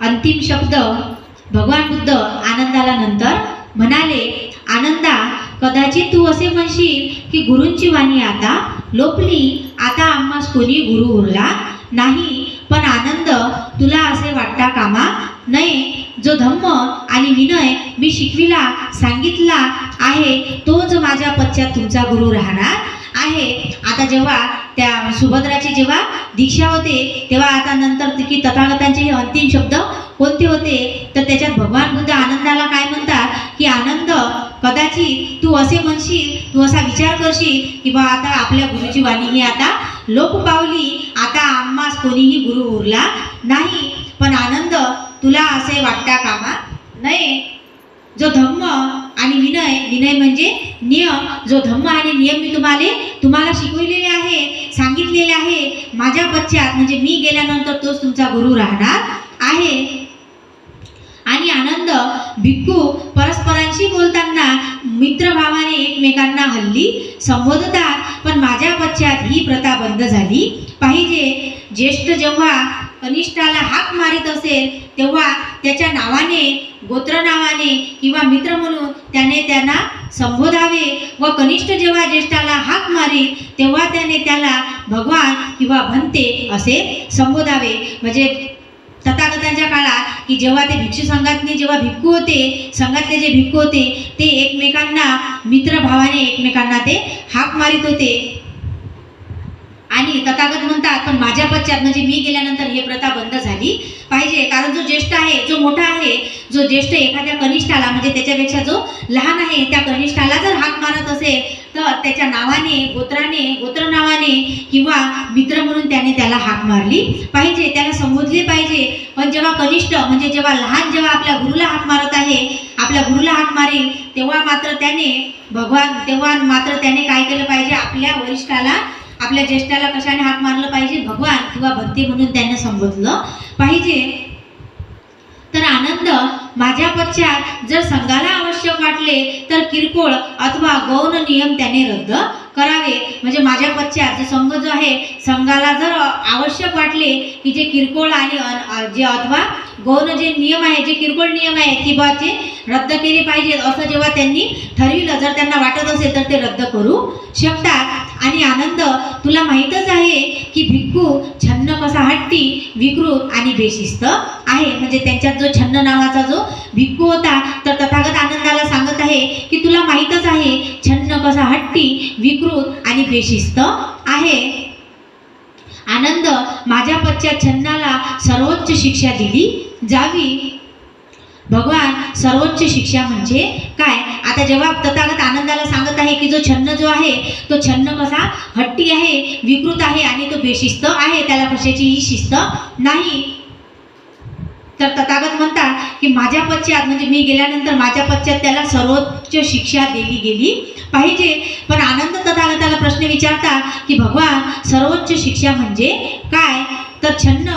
अंतिम शब्द भगवान बुद्ध आनंदाला नंतर म्हणाले आनंदा कदाचित तू असे म्हणशील की गुरूंची वाणी आता लोपली आता आम्हास कोणी गुरु उरला नाही पण आनंद तुला असे वाटता कामा नये जो धम्म आणि विनय मी शिकविला सांगितला आहे तोच माझ्या पश्चात तुमचा गुरु राहणार आहे. आता जेव्हा त्या सुभद्राची जेव्हा दीक्षा होते तेव्हा आता नंतर की तथागतांचे हे अंतिम शब्द कोणते होते? तर त्याच्यात भगवान बुद्ध आनंदाला काय म्हणतात? की आनंद कदाचित तू असे म्हणशील तू असा विचार करशील की बा आता आपल्या गुरुची वाणी ही आता लोप पावली आता आम्हास कोणीही गुरु उरला नाही. पण आनंद तुला असे वाटता कामा नये. जो धम्म आणि विनय विनय म्हणजे नियम. जो धम्म आणि नियम मी तुम्हाला तुम्हाला शिकविलेले आहे सांगितलेले आहे माझ्या पश्चात म्हणजे मी गेल्यानंतर तोच तुमचा गुरु राहणार आहे. आणि आनंद भिक्खू परस्परांशी बोलताना मित्रभावाने एकमेकांना हल्ली संबोधतात पण माझ्या पश्चात ही प्रथा बंद झाली. पाहिजे ज्येष्ठ जेव्हा कनिष्ठाला हाक मारित असेल तेव्हा त्याच्या नावाने गोत्र नावाने किंवा मित्र म्हणून त्याने त्यांना संबोधावे व कनिष्ठ जेव्हा ज्येष्ठाला हाक मारील तेव्हा त्याने त्याला भगवान किंवा भंते असे संबोधावे. म्हणजे तथागतांच्या काळात की जेव्हा ते भिक्षू संघातले जेव्हा भिक्खू होते संघातले जे भिक्खू होते ते एकमेकांना मित्रभावाने एकमेकांना ते हाक मारित होते. आणि तथागत म्हणतात पण माझ्या पश्चात म्हणजे मी गेल्यानंतर ही प्रथा बंद झाली पाहिजे. कारण जो ज्येष्ठ आहे जो मोठा आहे जो ज्येष्ठ एखाद्या कनिष्ठाला म्हणजे त्याच्यापेक्षा जो लहान आहे त्या कनिष्ठाला जर हाक मारत असेल तर त्याच्या नावाने गोत्राने गोत्र नावाने किंवा मित्र म्हणून त्याने त्याला हाक मारली पाहिजे त्याला संबोधले पाहिजे. पण जेव्हा कनिष्ठ म्हणजे जेव्हा लहान जेव्हा आपल्या गुरुला हाक मारत आहे आपल्या गुरुला हाक मारेल तेव्हा मात्र त्याने भगवान तेव्हा मात्र त्याने काय केलं पाहिजे? आपल्या वरिष्ठाला आपल्या ज्येष्ठाला कशाने हाक मारलं पाहिजे? भगवान किंवा भक्ती म्हणून त्यांना संबोधलं पाहिजे. तर आनंद माझ्या पश्चात जर संघाला आवश्यक वाटले तर किरकोळ अथवा गौण नियम त्याने रद्द करावे. म्हणजे माझ्या पश्चात संघ जो आहे संघाला जर आवश्यक वाटले की जे किरकोळ आणि जे अथवा गौण जे नियम आहे जे किरकोळ नियम आहे की बा ते रद्द केले पाहिजेत असं जेव्हा त्यांनी ठरविलं जर त्यांना वाटत असेल तर ते रद्द करू शकतात. आणि आनंद तुला माहीतच आहे की भिक्खू छन्न कसा हट्टी विकृत आणि बेशिस्त आहे. म्हणजे त्यांच्यात जो छन्न नावाचा जो भिक्खू होता तर तथागत आनंदाला सांगत आहे की तुला माहीतच आहे छन्न कसा हट्टी विकृत आणि बेशिस्त आहे. आनंद माझ्या पश्चात छन्नाला सर्वोच्च शिक्षा दिली जावी. भगवान सर्वोच्च शिक्षा म्हणजे काय? आता जेव्हा तथागत आनंदाला सांगत आहे की जो छन्न जो आहे तो छन्न कसा हट्टी आहे विकृत आहे आणि तो बेशिस्त आहे त्याला कशाचीही शिस्त नाही. तर तथागत म्हणतात की माझ्या पश्चात म्हणजे मी गेल्यानंतर माझ्या पश्चात त्याला सर्वोच्च शिक्षा दिली गेली पाहिजे. पण आनंद तथागताला प्रश्न विचारता की भगवान सर्वोच्च शिक्षा म्हणजे काय? तर छन्न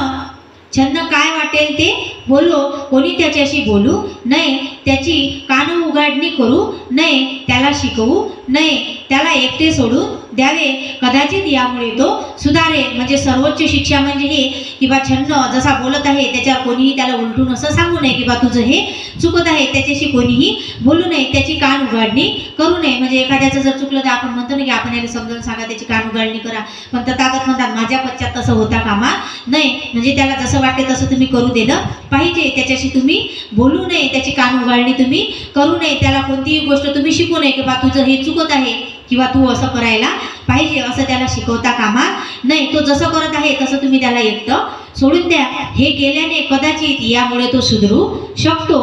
छन्न काय वाटेल ते? बोलो कोणी त्याच्याशी बोलू नये. त्याची कान उघडणी करू नये त्याला शिकवू नये त्याला एकटे सोडून द्यावे. कदाचित यामुळे तो सुधारेल. म्हणजे सर्वोच्च शिक्षा म्हणजे हे की बा छन्न जसा बोलत आहे त्याच्यावर कोणीही त्याला उलटून असं सांगू नये की बा तुझं हे चुकत आहे त्याच्याशी कोणीही बोलू नये त्याची कान उघडणी करू नये. म्हणजे एखाद्याचं जर चुकलं तर आपण म्हणतो ना की आपण याला समजावून सांगा त्याची कान उघडणी करा. पण तथागत म्हणतात माझ्या पश्चात तसं होता कामा नाही म्हणजे त्याला जसं वाटते तसं तुम्ही करू दिलं पाहिजे. त्याच्याशी तुम्ही बोलू नये त्याची कान उघडणी तुम्ही करू नये. त्याला कोणतीही गोष्ट तुम्ही शिकू नये किंवा तुझं हे चुकत आहे किंवा तू असं करायला पाहिजे असं त्याला शिकवता कामा नाही तो जसं करत आहे तसं तुम्ही त्याला एकटं सोडून द्या. हे केल्याने कदाचित यामुळे तो सुधरू शकतो.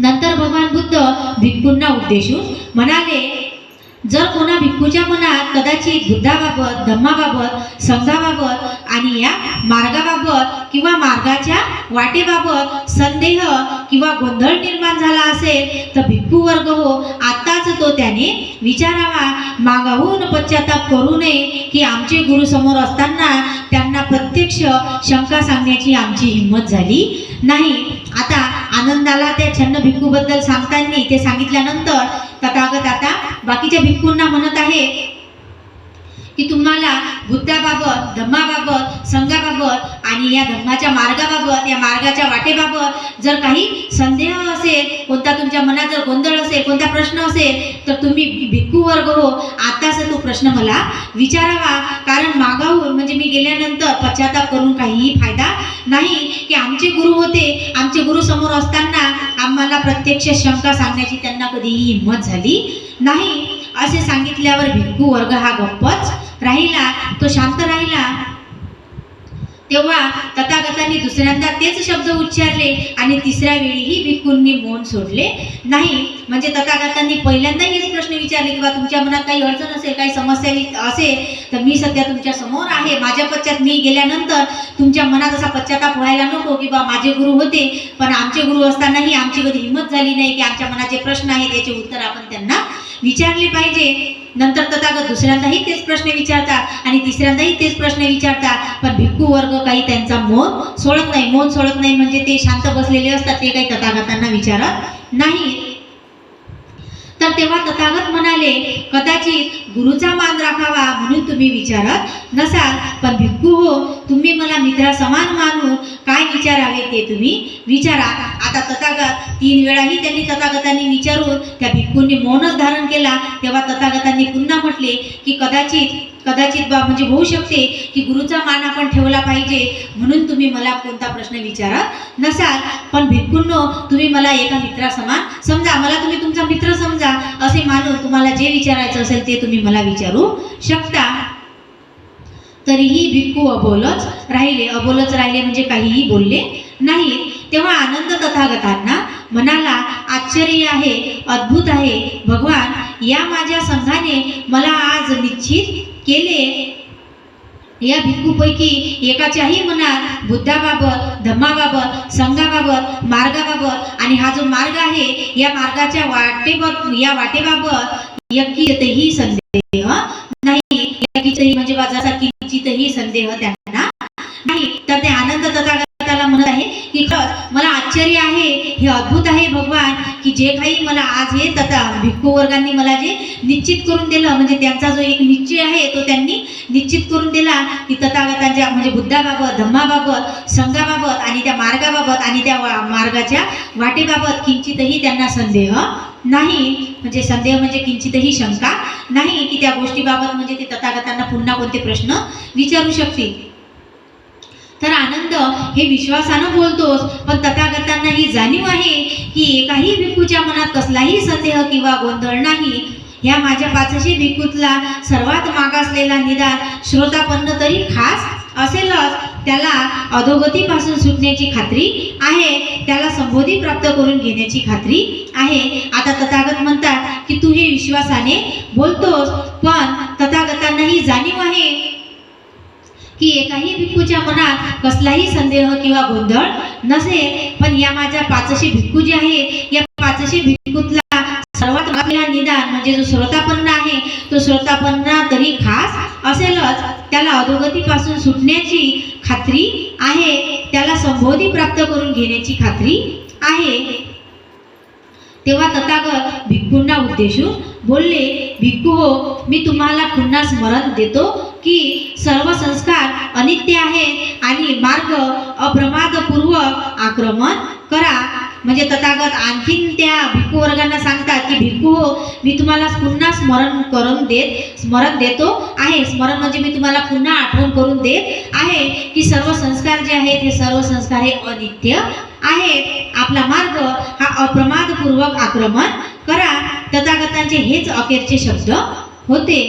नंतर भगवान बुद्ध भिक्खूंना उद्देशून म्हणाले जर कोणा भिक्खूच्या मनात कदाचित बुद्धाबाबत धम्माबाबत संघाबाबत आणि या मार्गाबाबत किंवा मार्गाच्या वाटेबाबत संदेह किंवा गोंधळ निर्माण झाला असेल तर भिक्खू वर्ग हो आत्ताच तो त्याने विचारावा. मागाहून पश्चाताप करू नये की आमचे गुरु समोर असताना त्यांना प्रत्यक्ष शंका सांगण्याची आमची हिंमत झाली नाही. आता आनंदाला त्या छन्न भिक्खूबद्दल सांगताना ते सांगितल्यानंतर तथागत आता बाकीच्या भिक्खूंना म्हणत आहे की तुम्हाला बुद्धाबाबत धम्माबाबत संघाबाबत आणि या धम्माच्या मार्गाबाबत या मार्गाच्या वाटेबाबत जर काही संदेह असेल कोणता तुमच्या मनात जर गोंधळ असेल कोणता प्रश्न असेल तर तुम्ही भिक्खू वर्ग हो आताच तो प्रश्न मला विचारावा. कारण मागाहून म्हणजे मी गेल्यानंतर पश्चाताप करून काहीही फायदा नाही की आमचे गुरु होते. आमचे गुरु समोर असताना आम्हाला प्रत्यक्ष शंका सांगण्याची त्यांना कधीही हिंमत झाली नाही. असे सांगितल्यावर भिक्खू वर्ग हा गप्पच राहिला तो शांत राहिला. तेव्हा तथागतांनी दुसऱ्यांदा तेच शब्द उच्चारले आणि तिसऱ्या वेळीही भिक्खूंनी मौन सोडले. नाही म्हणजे तथागतांनी पहिल्यांदा हेच प्रश्न विचारले किंवा तुमच्या मनात काही अडचण असेल काही समस्या वि- असेल तर मी सध्या तुमच्यासमोर आहे. माझ्या पश्चात मी गेल्यानंतर तुमच्या मनात असा पश्चाताप व्हायला नको की बा माझे गुरु होते पण आमचे गुरु असतानाही आमची कधी हिंमत झाली नाही की आमच्या मनाचे प्रश्न आहेत याचे उत्तर आपण त्यांना विचारले पाहिजे. नंतर तथागत दुसऱ्यांदाही तेच प्रश्न विचारता आणि तिसऱ्यांदाही तेच प्रश्न विचारता. पण भिक्खू वर्ग काही त्यांचा मौन सोडत नाही. मौन सोडत नाही म्हणजे ते शांत बसलेले असतात. ते काही तथागतांना विचारत नाही तेव्हा तथागत म्हणाले कदाचित गुरुचा मान राखावा म्हणून तुम्ही विचारत नसाल पण भिक्खू हो तुम्ही मला मित्रा समान मानून काय विचारावे ते तुम्ही विचारा. आता तथागत तीन वेळाही त्यांनी तथागतांनी विचारून त्या भिक्खूंनी मौनच धारण केला. तेव्हा तथागतांनी पुन्हा म्हटले की कदाचित कदाचित बा म्हणजे होऊ शकते की गुरुचा मान आपण ठेवला पाहिजे म्हणून तुम्ही मला कोणता प्रश्न विचारत नसाल. पण भिक्खूंनो तुम्ही मला एका मित्रासमान समजा मला तुम्ही तुमचा मित्र समजा असे मानून तुम्हाला जे विचारायचं असेल ते तुम्ही मला विचारू शकता. तरीही भिक्खू अबोलच राहिले. अबोलच राहिले म्हणजे काहीही बोलले नाही. तेव्हा आनंद तथागतांना म्हणाला आश्चर्य आहे अद्भुत आहे. भगवान या माझ्या संघाने मला आज निश्चित केले. या भिक्खूपैकी एकाच्याही मनात बुद्धाबाबत धम्माबाबत संघाबाबत मार्गाबाबत आणि हा जो मार्ग आहे या मार्गाच्या वाटेबाबत या वाटेबाबत यकीतही संदेह नाही. म्हणजे माझा किंचितही संदेह त्यांना नाही. तर ते आनंद तथागताला म्हणत आहे की खरंच मला आश्चर्य आहे हे अद्भुत आहे भगवान की जे काही मला आज हे तथा भिक्खू वर्गांनी मला जे निश्चित करून दिलं म्हणजे त्यांचा जो एक निश्चय आहे तो त्यांनी निश्चित करून दिला की तथागतांच्या म्हणजे बुद्धाबाबत धम्माबाबत संघाबाबत आणि त्या मार्गाबाबत आणि त्या मार्गाच्या वाटेबाबत किंचितही त्यांना संदेह नाही. म्हणजे संदेह म्हणजे किंचितही शंका नाही की त्या गोष्टीबाबत म्हणजे ते तथागतांना पुन्हा कोणते प्रश्न विचारू शकतील. तर आनंद हे विश्वासानं बोलतोस. पण तथागतांना ही जाणीव आहे की एकाही भिक्खूच्या मनात कसलाही संदेह किंवा गोंधळ नाही. या माझ्या पाचशे भिक्खूतला सर्वात मागासलेला निदान श्रोतापन्न तरी खास असेलच. त्याला अधोगतीपासून सुटण्याची खात्री आहे. त्याला संबोधी प्राप्त करून घेण्याची खात्री आहे. आता तथागत म्हणतात की तू हे विश्वासाने बोलतोस पण तथागतांना ही जाणीव आहे की एकाही भिक्खूच्या मनात कसलाही संदेह किंवा गोंधळ नसेल पण या माझ्या पाचशे भिक्खू जे आहे या पाचशे भिक्खूतला सर्वात निदान म्हणजे जो श्रोतापन्न आहे तो श्रोतापन्न तरी खास असेलच. त्याला अधोगतीपासून सुटण्याची खात्री आहे त्याला संबोधी प्राप्त करून घेण्याची खात्री आहे. तेव्हा तथागत भिक्खूंना उद्देशून बोलले भिक्खू हो मी तुम्हाला पुन्हा स्मरण देतो की सर्व संस्कार अनित्य आहेत आणि मार्ग अप्रमादपूर्वक आक्रमण करा. म्हणजे तथागत आणखीन त्या भिक्खू वर्गांना सांगतात की भिक्खू हो मी तुम्हाला पुन्हा स्मरण करून देत स्मरण देतो आहे. स्मरण म्हणजे मी तुम्हाला पुन्हा आठवण करून देत आहे की सर्व संस्कार जे आहेत हे सर्व संस्कार हे अनित्य आहेत. आपला मार्ग हा अप्रमादपूर्वक आक्रमण करा. तथागतांचे हेच अखेरचे शब्द होते.